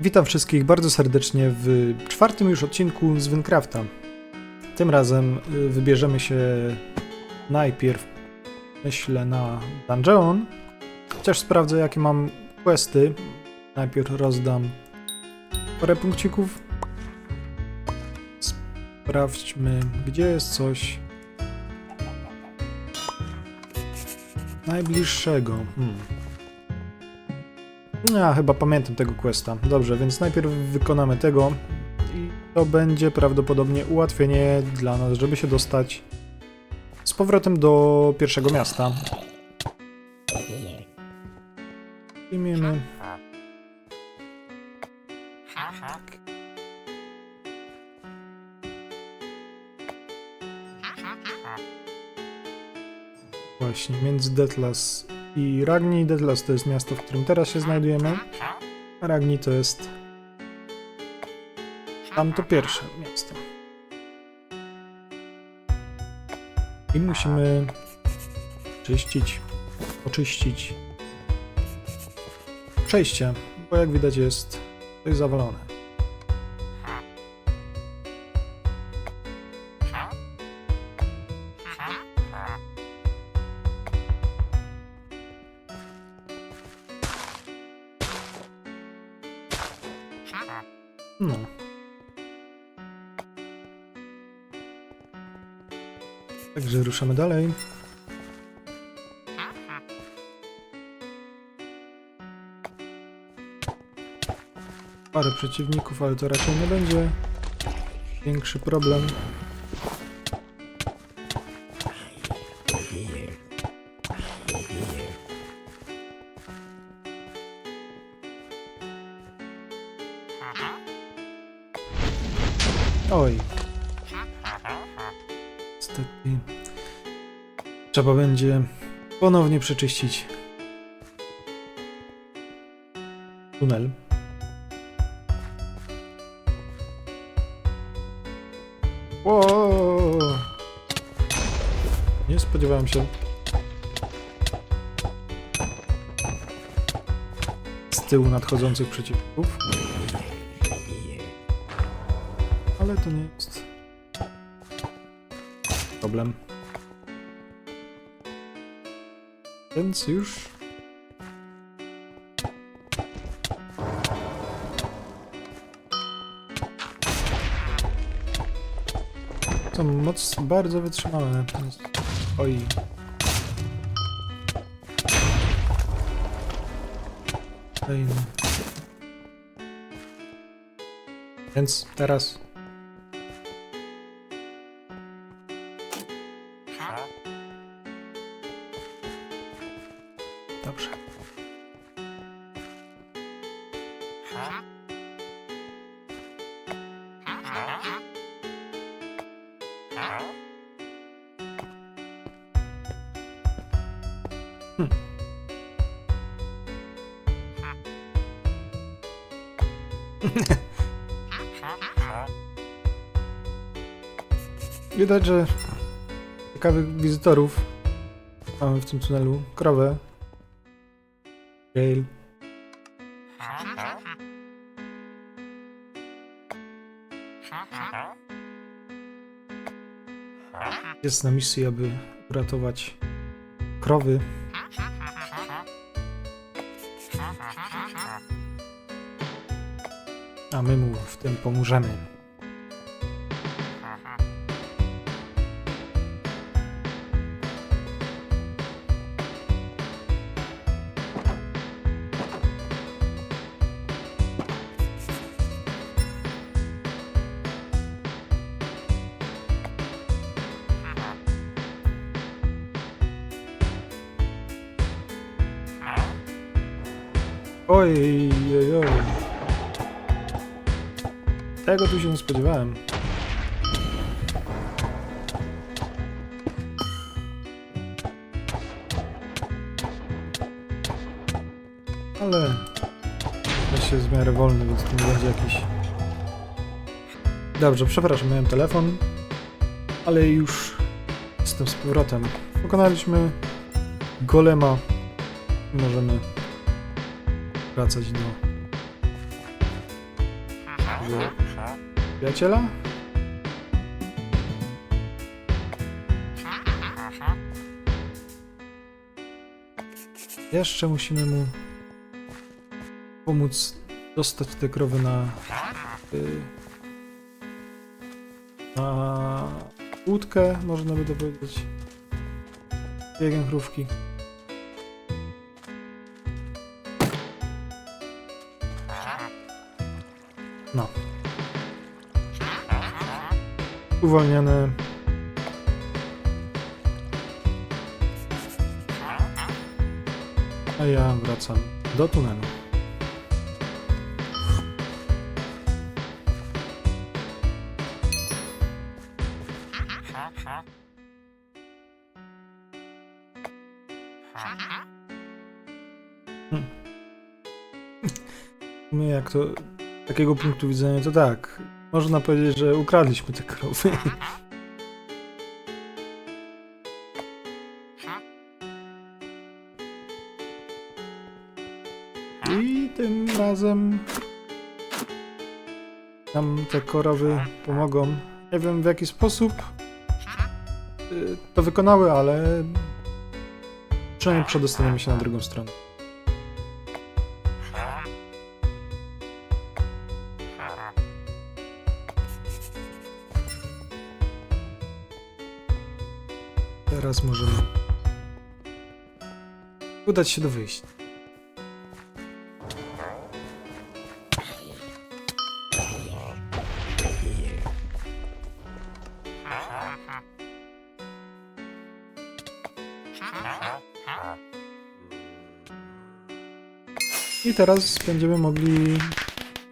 Witam wszystkich bardzo serdecznie w czwartym już odcinku z Wincrafta. Tym razem y, wybierzemy się najpierw, myślę, na dungeon. Chociaż sprawdzę, jakie mam questy. Najpierw rozdam parę punkcików. Sprawdźmy, gdzie jest coś najbliższego. Hmm. Ja chyba pamiętam tego questa. Dobrze, więc najpierw wykonamy tego i to będzie prawdopodobnie ułatwienie dla nas, żeby się dostać z powrotem do pierwszego miasta. Przyjmiemy. Właśnie, między Detlas i Ragni. Detlas to jest miasto, w którym teraz się znajdujemy, a Ragni to jest tamto pierwsze miasto. I musimy czyścić, oczyścić przejście, bo jak widać jest coś zawalone. Dalej. Parę przeciwników, ale to raczej nie będzie większy problem. Oj. Trzeba będzie ponownie przeczyścić tunel. Nie spodziewałem się. Z tyłu nadchodzących przeciwników. Ale to nie jest problem. Więc już. To moc bardzo wytrzymałe. Oj. Kolejny. Więc teraz Widać, że ciekawych wizytorów mamy w tym tunelu. Krowę, Gale. Jest na misji, aby uratować krowy. A my mu w tym pomożemy. Ale ja się w miarę wolny, więc to nie będzie jakiś... Dobrze, przepraszam, miałem telefon, ale już jestem z powrotem. Pokonaliśmy golema. Możemy wracać do naszego przyjaciela. Jeszcze musimy mu pomóc dostać te krowy na y, na łódkę, można by to powiedzieć. Biegiem chrówki. No. Uwolnione. A ja wracam do tunelu. To takiego punktu widzenia to tak. Można powiedzieć, że ukradliśmy te krowy. I tym razem nam te korowy pomogą. Nie wiem w jaki sposób y, to wykonały, ale przynajmniej przedostaniemy się na drugą stronę. Teraz możemy udać się do wyjścia. I teraz będziemy mogli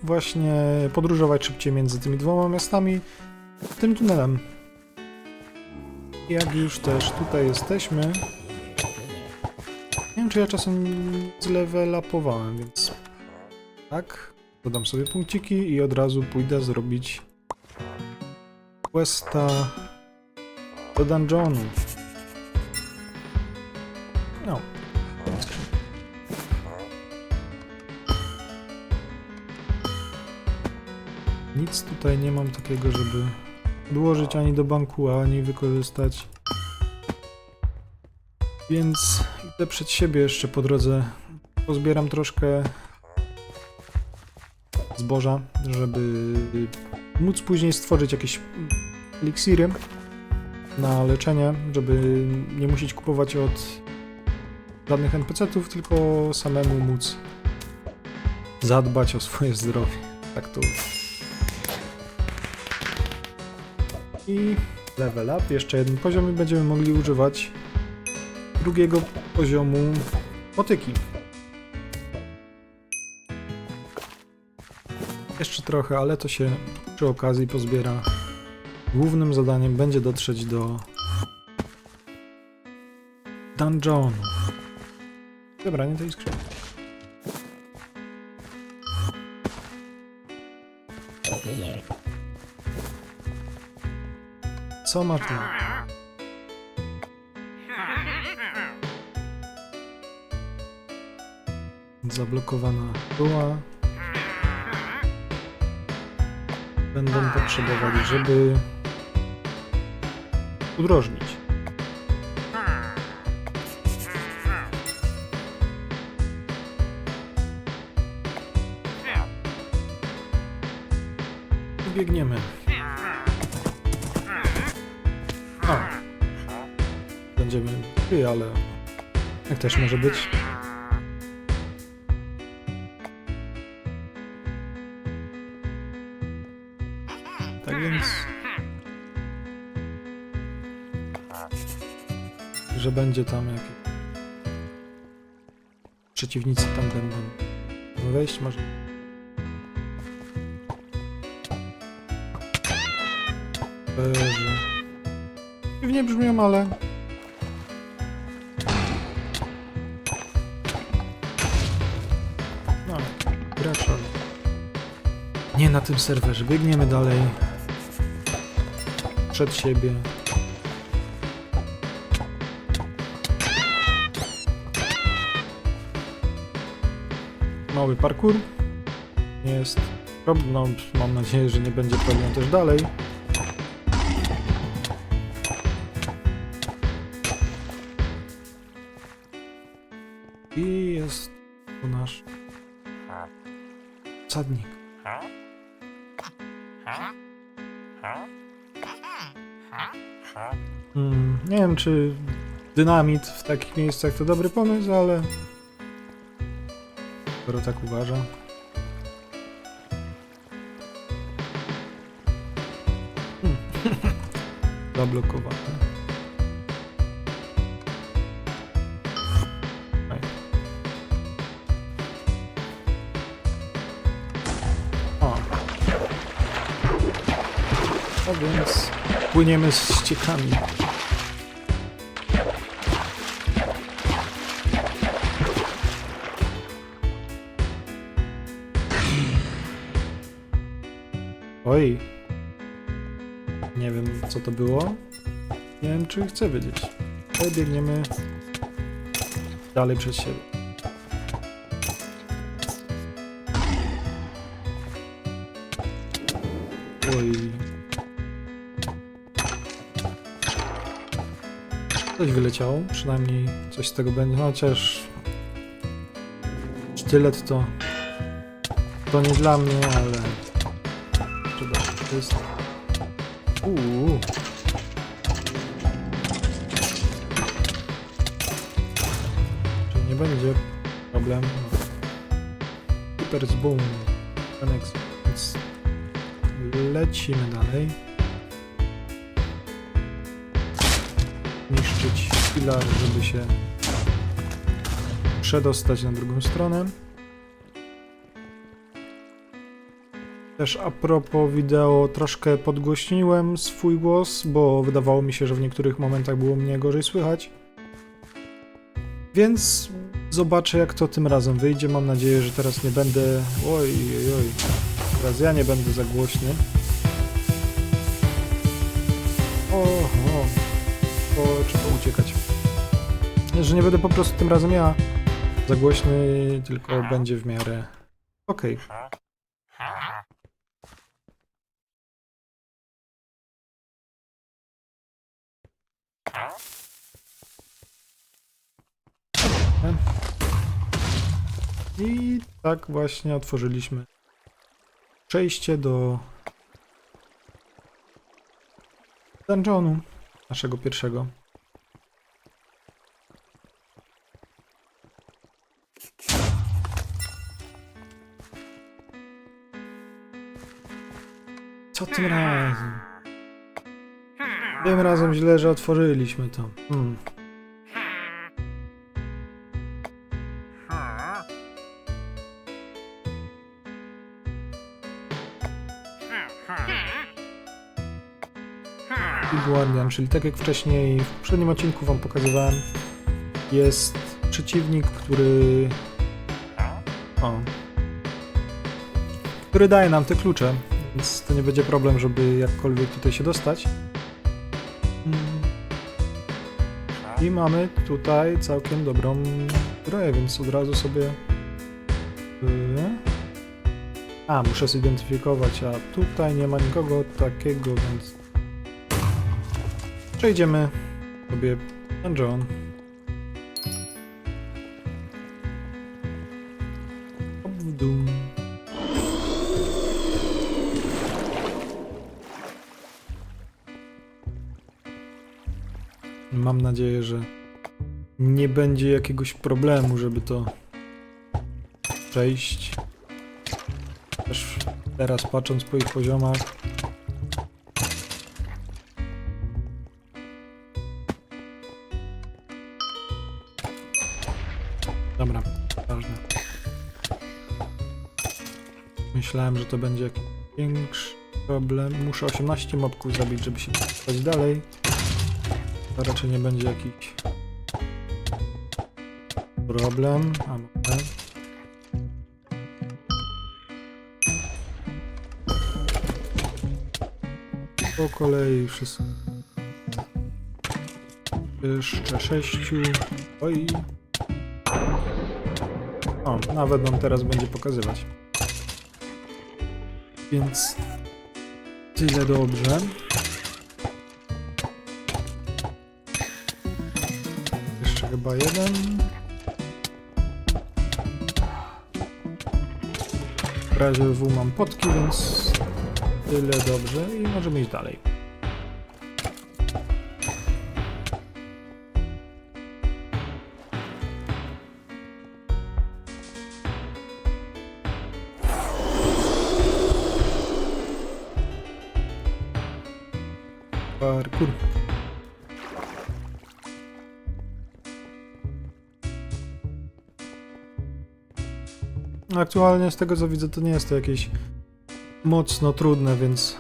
właśnie podróżować szybciej między tymi dwoma miastami tym tunelem. Jak już też tutaj jesteśmy. Nie wiem, czy ja czasem zlevelapowałem, więc tak. Dodam sobie punkciki i od razu pójdę zrobić questa do dungeonu. No. Nic tutaj nie mam takiego, żeby odłożyć ani do banku, ani wykorzystać. Więc idę przed siebie jeszcze po drodze. Pozbieram troszkę zboża, żeby móc później stworzyć jakieś eliksiry na leczenie, żeby nie musieć kupować od żadnych NPC-ów, tylko samemu móc zadbać o swoje zdrowie. Tak to i level up, jeszcze jeden poziom i będziemy mogli używać drugiego poziomu motyki. Jeszcze trochę, ale to się przy okazji pozbiera. Głównym zadaniem będzie dotrzeć do dungeonu. Zebranie tej skrzynki. Co ma tu? Zablokowana była. Będą potrzebowali, żeby udrożnić. Ale jak też może być. Tak więc. Że będzie tam jakieś. Przeciwnicy tam będą. Wejść może. Że... Dziwnie brzmią, ale... na tym serwerze. Biegniemy dalej. Przed siebie. Mały parkour. Jest problem, no, mam nadzieję, że nie będzie problem też dalej. I jest tu nasz sadnik. Hmm, nie wiem, czy dynamit w takich miejscach to dobry pomysł, ale skoro tak uważa. Hmm. Zablokowane. Więc płyniemy z ściekami. Oj. Nie wiem, co to było. Nie wiem, czy chcę wiedzieć. Ale biegniemy dalej przed siebie. Oj. Coś wyleciało, przynajmniej coś z tego będzie, chociaż sztylet to to nie dla mnie, ale Zobacz, to jest... Uuu. Czyli nie będzie problemu. Super z boom. Więc lecimy dalej. Niszczyć filar, żeby się przedostać na drugą stronę. Też a propos wideo, troszkę podgłośniłem swój głos, bo wydawało mi się, że w niektórych momentach było mnie gorzej słychać. Więc zobaczę, jak to tym razem wyjdzie. Mam nadzieję, że teraz nie będę. Oj, oj, oj. Teraz ja nie będę za głośny. O. To uciekać. Że nie będę po prostu tym razem ja za głośny, tylko będzie w miarę. Okej. I tak właśnie otworzyliśmy przejście do dungeonu naszego pierwszego. Co tym razem? Tym razem źle, że otworzyliśmy to. Hmm. Guardian, czyli tak jak wcześniej w poprzednim odcinku wam pokazywałem, jest przeciwnik, który... O. Który daje nam te klucze, więc to nie będzie problem, żeby jakkolwiek tutaj się dostać. I mamy tutaj całkiem dobrą grę, więc od razu sobie... y, A, muszę zidentyfikować, a tutaj nie ma nikogo takiego, więc Przejdziemy sobie dungeon. Mam nadzieję, że nie będzie jakiegoś problemu, żeby to przejść. Też teraz patrząc po ich poziomach, Myślałem, że to będzie jakiś większy problem. Muszę 18 mobków zabić, żeby się dostać dalej. To raczej nie będzie jakiś problem. A może. Po kolei wszystko. Jeszcze sześciu. Oj. O, nawet nam teraz będzie pokazywać. Więc tyle dobrze. Jeszcze chyba jeden. W razie W mam potki, więc tyle dobrze i możemy iść dalej. Aktualnie z tego co widzę to nie jest to jakieś mocno trudne, więc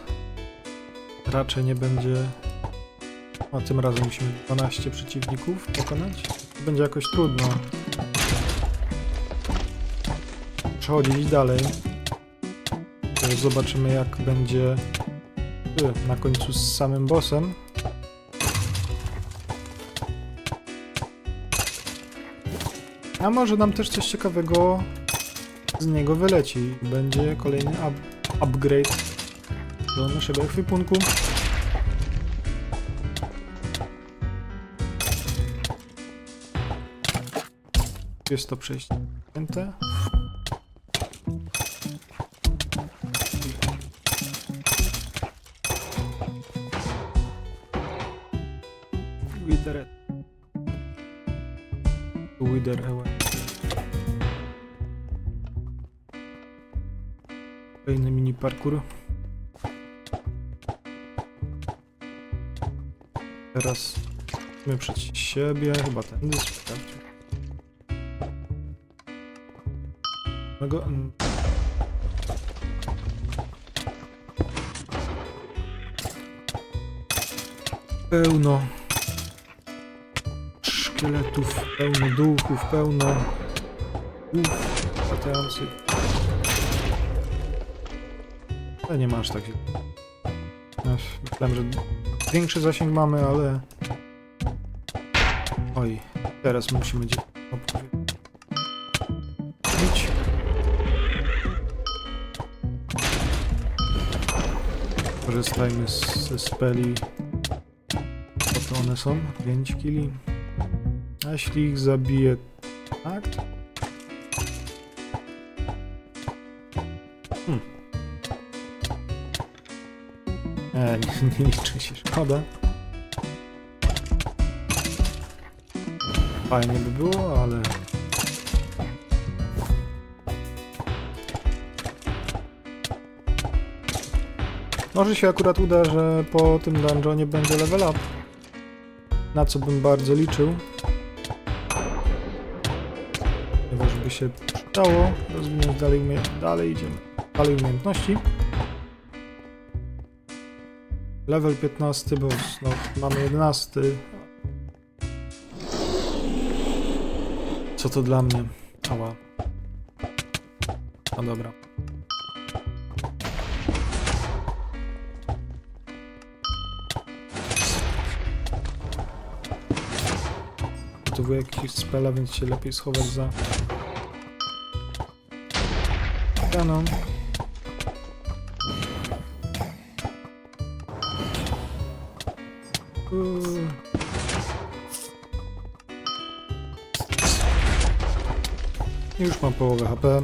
raczej nie będzie... A tym razem musimy 12 przeciwników pokonać. Będzie jakoś trudno przechodzić dalej. Zobaczymy jak będzie y, na końcu z samym bossem. A może nam też coś ciekawego z niego wyleci. Będzie kolejny up upgrade do naszego ekwipunku. Jest to przejście Teraz my przed siebie, chyba tędy sprawdźmy. Tego, mm. Pełno szkieletów, pełno duchów, pełno duchów. Ale nie masz tak. Myślałem, że większy zasięg mamy, ale... Oj, teraz musimy gdzieś opowiedzieć. Korzystajmy z, ze speli. Po to one są? 5 kili. A jeśli ich zabiję... Tak? Hmm. E, nie, liczy się, szkoda. Fajnie by było, ale... Może się akurat uda, że po tym dungeonie będzie level up. Na co bym bardzo liczył. Ponieważ by się przydało rozwinąć dalej, dalej idziemy. Dalej umiejętności. Level 15, bo no, mamy 11. Co to dla mnie? Ała. No dobra. Gotowuję jakiś spela, więc się lepiej schować za ścianą. Uuu. Już mam połowę HP,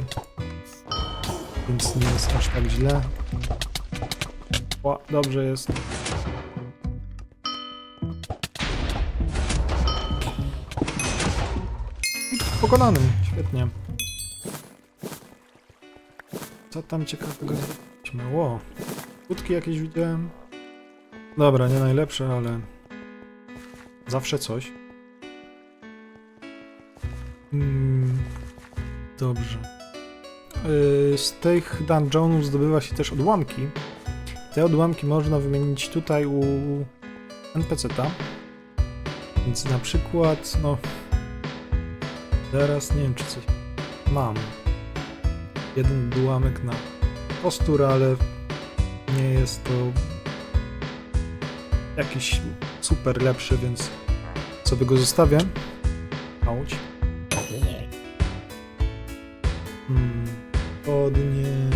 więc nie jest aż tak źle. O, dobrze jest. Pokonany, świetnie. Co tam ciekawego zrobiliśmy? Ło, kłódki jakieś widziałem. Dobra, nie najlepsze, ale zawsze coś. Mm, dobrze. Yy, z tych dungeonów zdobywa się też odłamki. Te odłamki można wymienić tutaj u NPC-ta. Więc na przykład, no... Teraz nie wiem, czy coś mam. Jeden ułamek na kostur, ale nie jest to jakiś super lepszy, więc sobie go zostawię. Auć. Hmm, spodnie.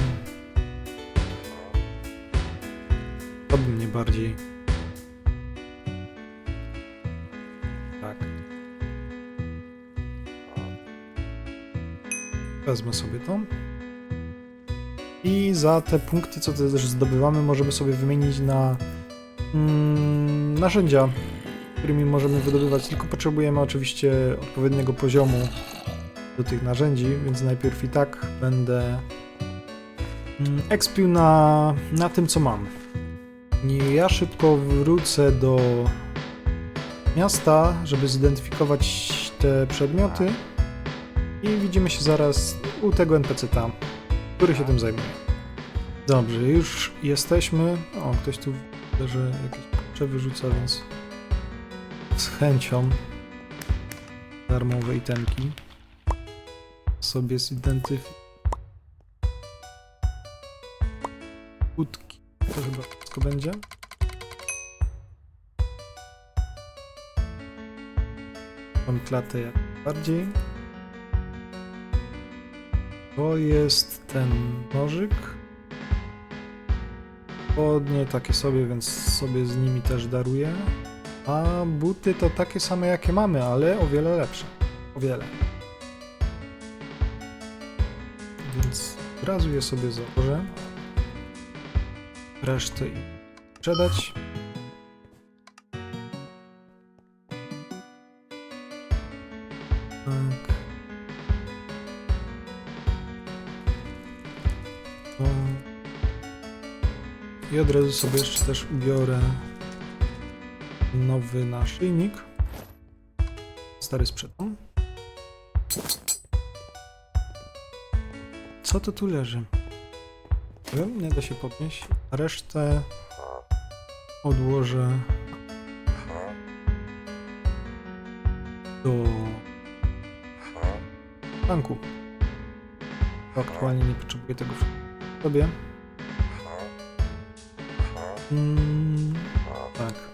To by mnie bardziej. Tak. Wezmę sobie to. I za te punkty, co też zdobywamy, możemy sobie wymienić na mm, narzędzia, którymi możemy wydobywać. Tylko potrzebujemy oczywiście odpowiedniego poziomu do tych narzędzi, więc najpierw i tak będę mm, expił na, na tym, co mam. I ja szybko wrócę do miasta, żeby zidentyfikować te przedmioty i widzimy się zaraz u tego NPC tam, który się tym zajmuje. Dobrze, już jesteśmy. O, ktoś tu że jakieś kurcze wyrzuca, więc z chęcią darmowe itemki sobie zidentyfikuję. Łódki. To chyba wszystko będzie. Mam klatę jak bardziej. To jest ten nożyk. Spodnie takie sobie, więc sobie z nimi też daruję. A buty to takie same jakie mamy, ale o wiele lepsze. O wiele. Więc od razu je sobie założę. Resztę i sprzedać. Tak. To. I od razu sobie jeszcze też ubiorę nowy naszyjnik. Stary sprzedam. Co to tu leży? Wiem, nie da się podnieść. Resztę odłożę do banku. Bo Aktualnie nie potrzebuję tego w sobie. Mm, tak.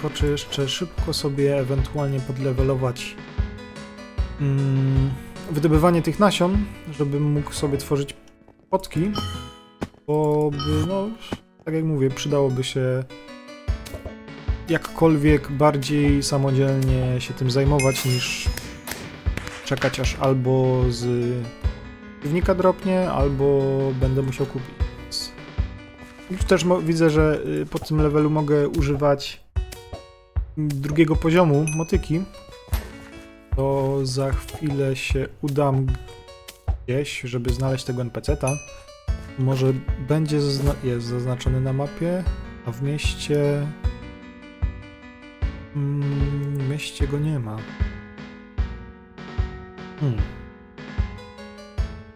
Skoczę jeszcze szybko sobie ewentualnie podlewelować mm, wydobywanie tych nasion, żebym mógł sobie tworzyć potki, bo by, no, tak jak mówię, przydałoby się jakkolwiek bardziej samodzielnie się tym zajmować niż czekać aż albo z piwnika dropnie, albo będę musiał kupić. Już też widzę, że y, po tym levelu mogę używać drugiego poziomu motyki, to za chwilę się udam gdzieś, żeby znaleźć tego NPC-ta. Może będzie jest zaznaczony na mapie, a w mieście... Mm, w mieście go nie ma. Hmm.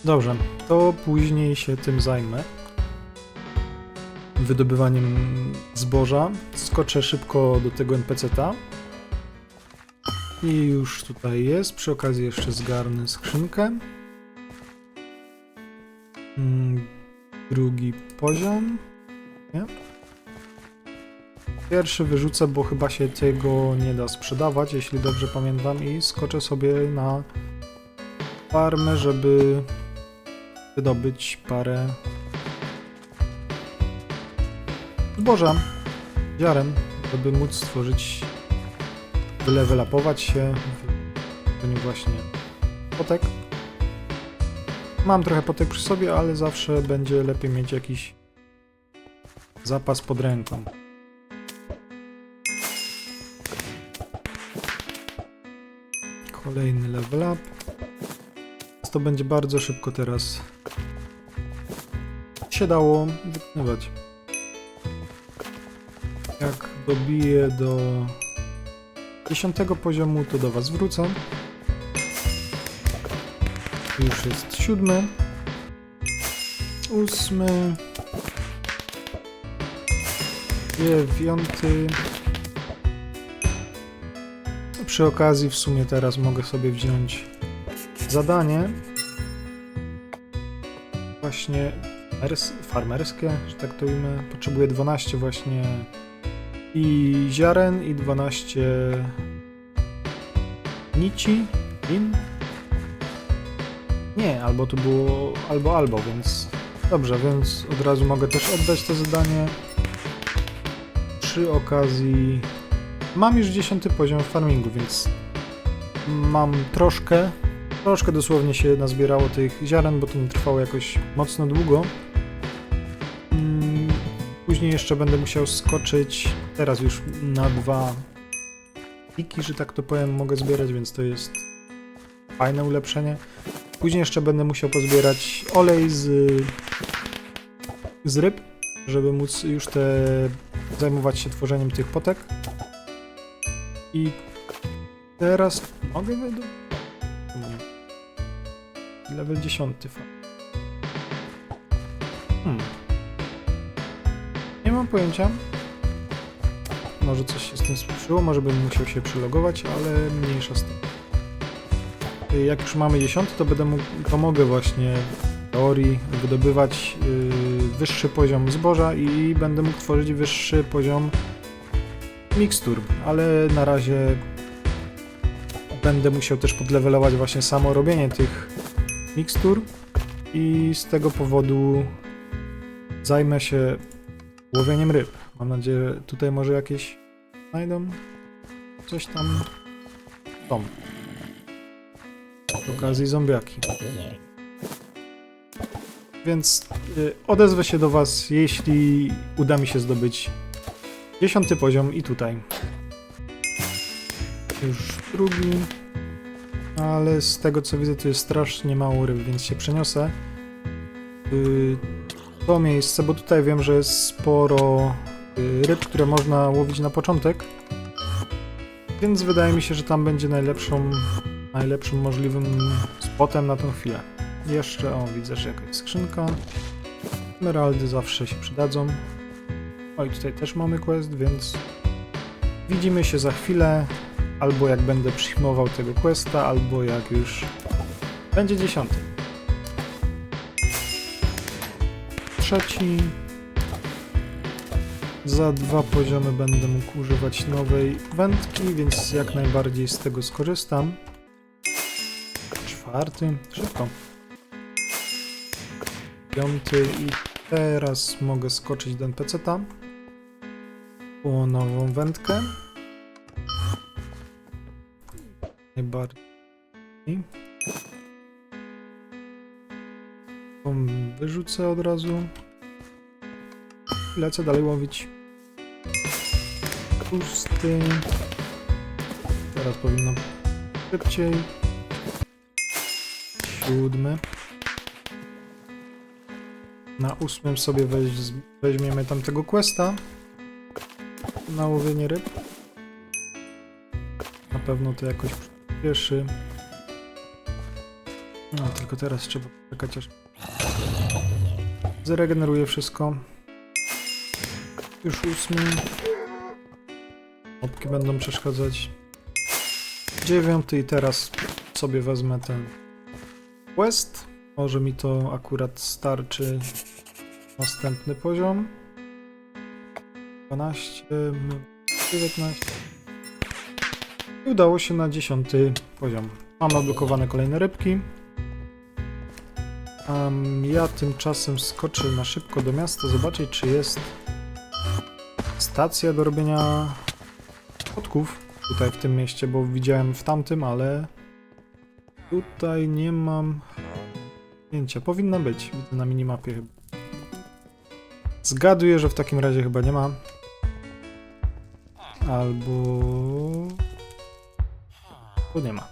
Dobrze, to później się tym zajmę. Wydobywaniem zboża. Skoczę szybko do tego NPC-ta. I już tutaj jest. Przy okazji jeszcze zgarnę skrzynkę. Mm, Drugi poziom. Nie? Pierwszy wyrzucę, bo chyba się tego nie da sprzedawać, jeśli dobrze pamiętam. I skoczę sobie na farmę, żeby wydobyć parę zboża ziaren, żeby móc stworzyć wylewelapować się w nim właśnie potek. Mam trochę potek przy sobie, ale zawsze będzie lepiej mieć jakiś zapas pod ręką. Kolejny level up. To będzie bardzo szybko teraz się dało wykonywać. Dobiję do dziesiątego poziomu, to do Was wrócę. Już jest siódmy. Ósmy. Dziewiąty. Przy okazji w sumie teraz mogę sobie wziąć zadanie. Właśnie mers- farmerskie, że tak to ujmę. Potrzebuję 12 właśnie i ziaren i 12 nici, lin. Nie, albo to było albo albo, więc Dobrze, więc od razu mogę też oddać to zadanie. Przy okazji mam już 10 poziom farmingu, więc mam troszkę, troszkę dosłownie się nazbierało tych ziaren, bo to nie trwało jakoś mocno długo. Mm, Później jeszcze będę musiał skoczyć, teraz już na dwa piki, że tak to powiem, mogę zbierać, więc to jest fajne ulepszenie. Później jeszcze będę musiał pozbierać olej z, z ryb, żeby móc już te zajmować się tworzeniem tych potek. I teraz mogę według... Level 10. fa- Hmm. Nie mam pojęcia. Może coś się z tym spieprzyło, może bym musiał się przylogować, ale mniejsza z tym. Y, Jak już mamy 10, to będę mógł, to mogę właśnie w teorii wydobywać yy, wyższy poziom zboża i będę mógł tworzyć wyższy poziom mikstur, ale na razie będę musiał też podlewelować właśnie samo robienie tych mikstur i z tego powodu zajmę się łowieniem ryb. Mam nadzieję, tutaj może jakieś znajdą coś tam są. Z okazji zombiaki. Więc y, odezwę się do Was, jeśli uda mi się zdobyć dziesiąty poziom i tutaj. Już drugi. Ale z tego co widzę, tu jest strasznie mało ryb, więc się przeniosę. Y, to miejsce, bo tutaj wiem, że jest sporo ryb, które można łowić na początek. Więc wydaje mi się, że tam będzie najlepszą, najlepszym możliwym spotem na tą chwilę. Jeszcze, o widzę, że jakaś skrzynka. Emeraldy zawsze się przydadzą. O i tutaj też mamy quest, więc widzimy się za chwilę. Albo jak będę przyjmował tego questa, albo jak już będzie dziesiąty. Trzeci. Za dwa poziomy będę mógł używać nowej wędki, więc jak najbardziej z tego skorzystam. Czwarty. Szybko. Piąty i teraz mogę skoczyć do NPC-ta po nową wędkę. Najbardziej. Wyrzucę od razu. Lecę dalej łowić. Pusty. Teraz powinno szybciej. Siódmy. Na ósmym sobie weź, weźmiemy tamtego questa. Na łowienie ryb. Na pewno to jakoś przyspieszy. No, tylko teraz trzeba czekać aż zregeneruje wszystko. Już ósmy. Mopki będą przeszkadzać. Dziewiąty i teraz sobie wezmę ten quest. Może mi to akurat starczy. Następny poziom. 12, 19. I udało się na 10 poziom. Mam odblokowane kolejne rybki. Um, ja tymczasem skoczę na szybko do miasta, zobaczyć czy jest stacja do robienia fotków tutaj w tym mieście, bo widziałem w tamtym, ale tutaj nie mam zdjęcia. Powinna być, widzę na minimapie chyba. Zgaduję, że w takim razie chyba nie ma. Albo... Tu nie ma.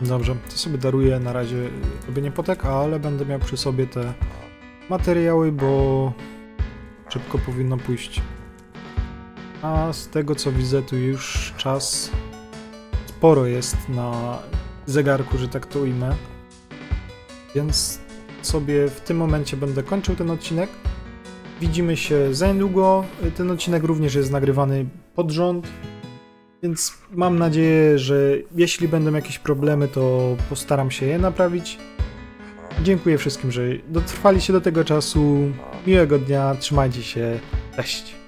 Dobrze, to sobie daruję na razie robienie potek, ale będę miał przy sobie te materiały, bo szybko powinno pójść. A z tego co widzę, tu już czas sporo jest na zegarku, że tak to ujmę. Więc sobie w tym momencie będę kończył ten odcinek. Widzimy się za niedługo. Ten odcinek również jest nagrywany pod rząd. Więc mam nadzieję, że jeśli będą jakieś problemy, to postaram się je naprawić. Dziękuję wszystkim, że dotrwaliście do tego czasu. Miłego dnia, trzymajcie się. Cześć.